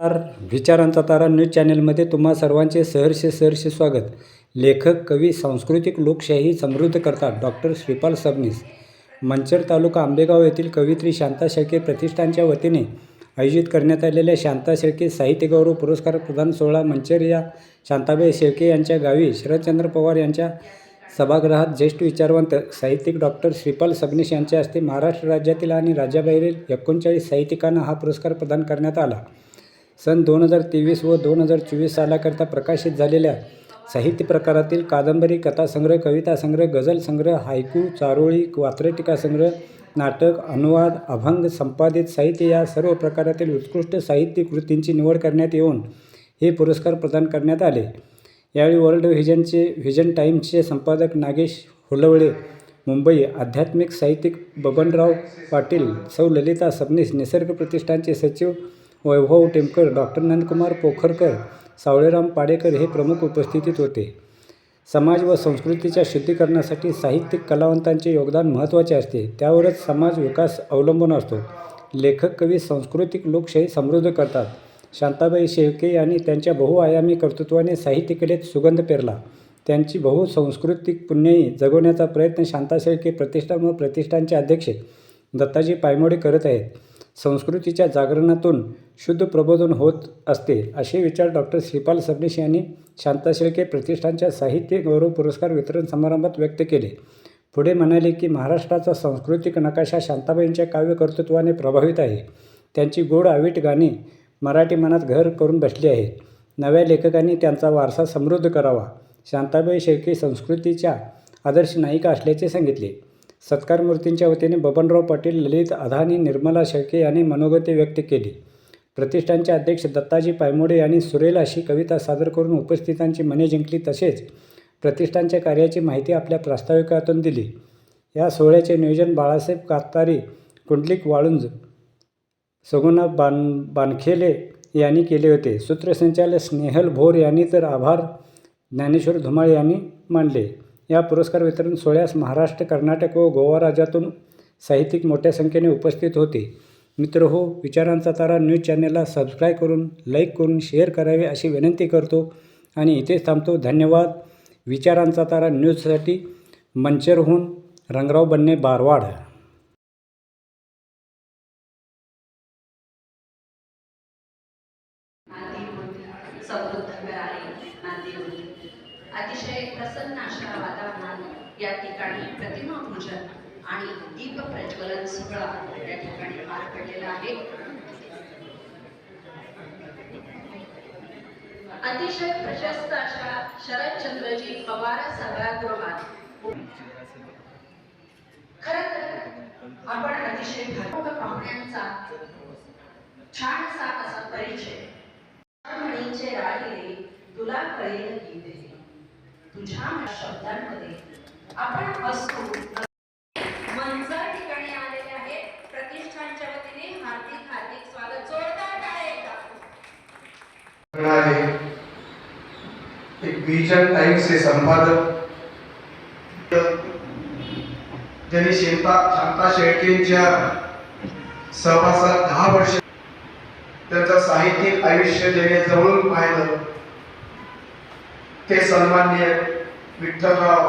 नमस्कार. विचारांचा तारा न्यूज चॅनेलमध्ये तुम्हा सर्वांचे सहर्ष सहर्ष स्वागत. लेखक कवी सांस्कृतिक लोकशाही समृद्ध करतात डॉक्टर श्रीपाल सबनीस मंचर तालुका आंबेगाव येथील कवित्री शांता शेळके प्रतिष्ठानच्या वतीने आयोजित करण्यात आलेल्या शांता शेळके साहित्य गौरव पुरस्कार प्रदान सोहळा मंचर या शांताबाई शेळके यांच्या गावी शरदचंद्र पवार यांच्या सभागृहात ज्येष्ठ विचारवंत साहित्यिक डॉक्टर श्रीपाल सबनीस यांच्या हस्ते महाराष्ट्र राज्यातील आणि राज्याबाहेरील एकोणचाळीस साहित्यिकांना हा पुरस्कार प्रदान करण्यात आला. सन दोन हजार तेवीस व दोन हजार चोवीस सालाकरता प्रकाशित झालेल्या साहित्य प्रकारातील कादंबरी कथासंग्रह कविता संग्रह गझल संग्रह हायकू चारोळी वात्रटिका संग्रह नाटक अनुवाद अभंग संपादित साहित्य या सर्व प्रकारातील उत्कृष्ट साहित्य कृतींची निवड करण्यात येऊन हे पुरस्कार प्रदान करण्यात आले. यावेळी वर्ल्ड व्हिजनचे व्हिजन टाईम्सचे संपादक नागेश हुलवळे मुंबई आध्यात्मिक साहित्यिक बबनराव पाटील सौ ललिता सबनीस निसर्ग प्रतिष्ठानचे सचिव वैभव टेमकर डॉक्टर नंदकुमार पोखरकर सावळेराम पाडेकर हे प्रमुख उपस्थितीत होते. समाज व संस्कृतीच्या शुद्धीकरणासाठी साहित्यिक कलावंतांचे योगदान महत्त्वाचे असते. त्यावरच समाज विकास अवलंबून असतो. लेखक कवी सांस्कृतिक लोकशाही समृद्ध करतात. शांताबाई शेळके यांनी त्यांच्या बहुआयामी कर्तृत्वाने साहित्यकलेत सुगंध पेरला. त्यांची बहुसंस्कृतिक पुण्यही जगवण्याचा प्रयत्न शांता शेळके प्रतिष्ठान व प्रतिष्ठानचे अध्यक्ष दत्ताजी पायमोडे करत आहेत. संस्कृतीच्या जागरणातून शुद्ध प्रबोधन होत असते असे विचार डॉक्टर श्रीपाल सबनीस यांनी शांता शेळके प्रतिष्ठानच्या साहित्य गौरव पुरस्कार वितरण समारंभात व्यक्त केले. पुढे म्हणाले की महाराष्ट्राचा सांस्कृतिक नकाशा शांताबाईंच्या काव्य कर्तृत्वाने प्रभावित आहे. त्यांची गोड आवीट गाणी मराठी मनात घर करून बसली आहेत. नव्या लेखकांनी त्यांचा वारसा समृद्ध करावा. शांताबाई शेळके संस्कृतीच्या आदर्श नायिका असल्याचे सांगितले. सत्कार मूर्तींच्या वतीने बबनराव पाटील ललित अधानी निर्मला शेळके यांनी मनोगते व्यक्त केली. प्रतिष्ठानचे अध्यक्ष दत्ताजी पायमोडे यांनी सुरेल अशी कविता सादर करून उपस्थितांची मने जिंकली तसेच प्रतिष्ठानच्या कार्याची माहिती आपल्या प्रास्ताविकातून दिली. या सोहळ्याचे नियोजन बाळासाहेब कातारी कुंडलिक वाळुंज सगुणा बान बानखेले यांनी केले होते. सूत्रसंचालक स्नेहल भोर यांनी तर आभार ज्ञानेश्वर धुमाळ यांनी मानले. या पुरस्कार वितरण सोहळ्यास महाराष्ट्र कर्नाटक व गोवा राज्यातून साहित्यिक मोठ्या संख्येने उपस्थित होते. मित्र हो विचारांचा तारा न्यूज चॅनलला सबस्क्राईब करून लाईक करून शेअर करावे अशी विनंती करतो. आणि इथेच थांबतो. धन्यवाद. विचारांचा तारा न्यूजसाठी मंचरहून रंगराव बन्ने बारवाड. समृद्ध होती अतिशय प्रसन्न अशा वातावरणात या ठिकाणी प्रतिमा पूजन आणि दीप प्रज्वलन सोहळा या ठिकाणी पार पडलेला आहे. अतिशय प्रशस्त अशा शरदचंद्रजी पवार सभागृहात. खर तर आपण अतिशय भरपूर पाहुण्यांचा छानसा असा परिचय. राहिले तुला कळेल गीते तुझ्या शब्दांमध्ये आपण असतो मंजर ठिकाणी आलेले आहे. प्रतिष्ठानच्या वतीने हार्दिक हार्दिक स्वागत. जोरदार टाळ्या एकदा. करणारे एक विजन टाइम्सचे संपादक. ज्यांनी शेंता शांता शेळकेंच्या सहवासात दहा वर्ष त्यांचं साहित्यिक आयुष्य ज्याने जवळून पाहिलं ते सन्मान्य विठ्ठलराव